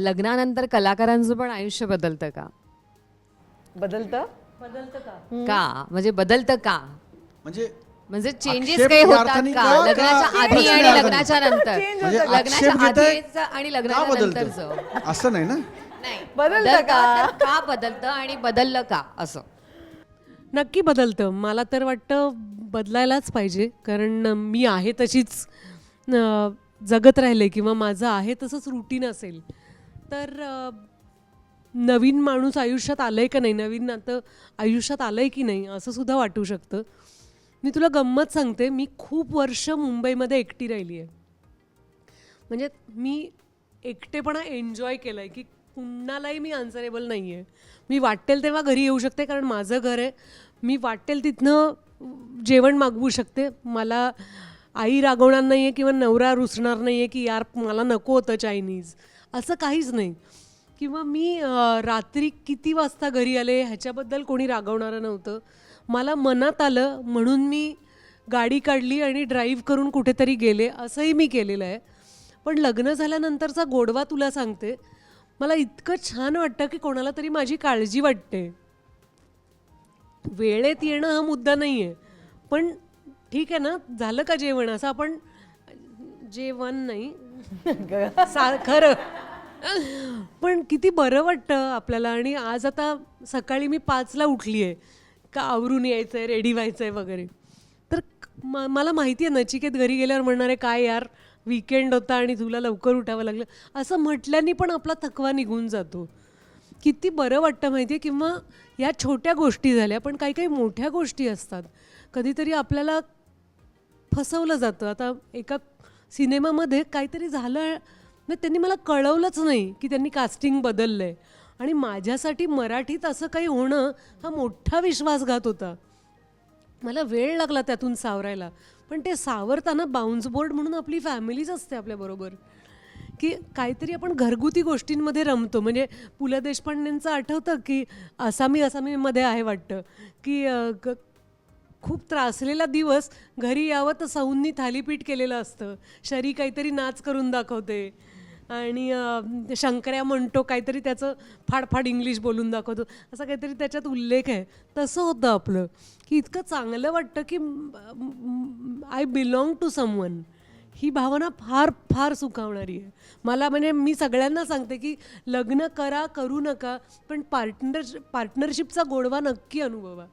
लग्नानंतर कलाकारांचं पण आयुष्य बदलतं का? बदलतं? का? म्हणजे बदलतं का? म्हणजे म्हणजे चेंजेस आक्षेप काही या होतात अर्थाने का? का- लग्नाच्या का- आधी आणि? लग्नाच्या नंतर. म्हणजे लग्नाच्या आक्षेप घेताय आधीचं आणि का लग्नाच्या बदलतं असं नाही ना? नाही. बदलतं बदलतं का? तर का बदलतं आणि बदललं का? असं. नक्की बदलतं. मला तर वाटतं बदलायलाच पाहिजे. कारण मी आहे तशीच अं, जगत राहिले किंवा माझं आहे तसंच रुटीन असेल. तर नवीन माणूस आयुष्यात आलंय का नाही? नवीन नातं आयुष्यात आलंय की नाही? असं सुद्धा वाटू शकतं. मी तुला गंमत सांगते मी खूप वर्ष मुंबईमध्ये एकटी राहिली आहे. म्हणजे मी एकटेपणा एन्जॉय केलं आहे की कुणालाही मी आन्सरेबल नाही आहे मी वाटेल तेव्हा घरी येऊ शकते कारण माझं घर आहे. मी वाटेल तिथनं जेवण मागवू शकते. मला आई रागवणार नाही आहे किंवा नवरा रुसणार नाही आहे की यार मला नको होतं चायनीज असं काहीच नाही. किंवा मी रात्री किती वाजता घरी आले ह्याच्याबद्दल कोणी रागवणारं नव्हतं. मला मनात आलं म्हणून मी गाडी काढली आणि ड्राईव्ह करून कुठेतरी गेले असंही मी केलेलं आहे. पण लग्न झाल्यानंतरचा गोडवा तुला सांगते मला इतकं छान वाटतं की कोणाला तरी माझी काळजी वाटते. वेळेत येणं हा मुद्दा नाही आहे पण ठीक आहे ना झालं का जेवण? असं आपण जेवण नाही. खरं. पण किती बरं वाटतं आपल्याला. आणि आज आता सकाळी मी पाचला उठली आहे का आवरून यायचं आहे रेडी व्हायचं आहे वगैरे. तर म मला माहिती आहे नचिकेत घरी गेल्यावर म्हणणार आहे काय यार विकेंड होता आणि तुला लवकर उठावं लागलं. असं म्हटल्याने पण आपला थकवा निघून जातो. किती बरं वाटतं माहिती आहे? किंवा या छोट्या गोष्टी झाल्या पण काही काही मोठ्या गोष्टी असतात. कधीतरी आपल्याला फसवलं जातं. आता एका सिनेमामध्ये काहीतरी झालं म्हणजे त्यांनी मला कळवलंच नाही की त्यांनी कास्टिंग बदललं आहे आणि माझ्यासाठी मराठीत असं काही होणं हा मोठा विश्वासघात होता. मला वेळ लागला त्यातून सावरायला. पण ते सावरताना बाउन्स बोर्ड म्हणून आपली फॅमिलीच असते आपल्याबरोबर की काहीतरी आपण घरगुती गोष्टींमध्ये रमतो. म्हणजे पु ल देशपांडेंचं आठवतं की असामी असामीमध्ये आहे वाटतं. की खूप त्रासलेला दिवस घरी यावं तर सौंनी थालीपीठ केलेलं असतं. शरी काहीतरी नाच करून दाखवते. आणि शंकर्या म्हणतो काहीतरी त्याचं फाडफाड इंग्लिश बोलून दाखवतो. असं काहीतरी त्याच्यात उल्लेख आहे. तसं होतं आपलं की इतकं चांगलं वाटतं की आय बिलॉंग टू समवन ही भावना फार फार सुखावणारी आहे. मला म्हणजे मी सगळ्यांना सांगते की लग्न करा करू नका पण पार्टनर पार्टनरशिपचा गोडवा नक्की अनुभवा.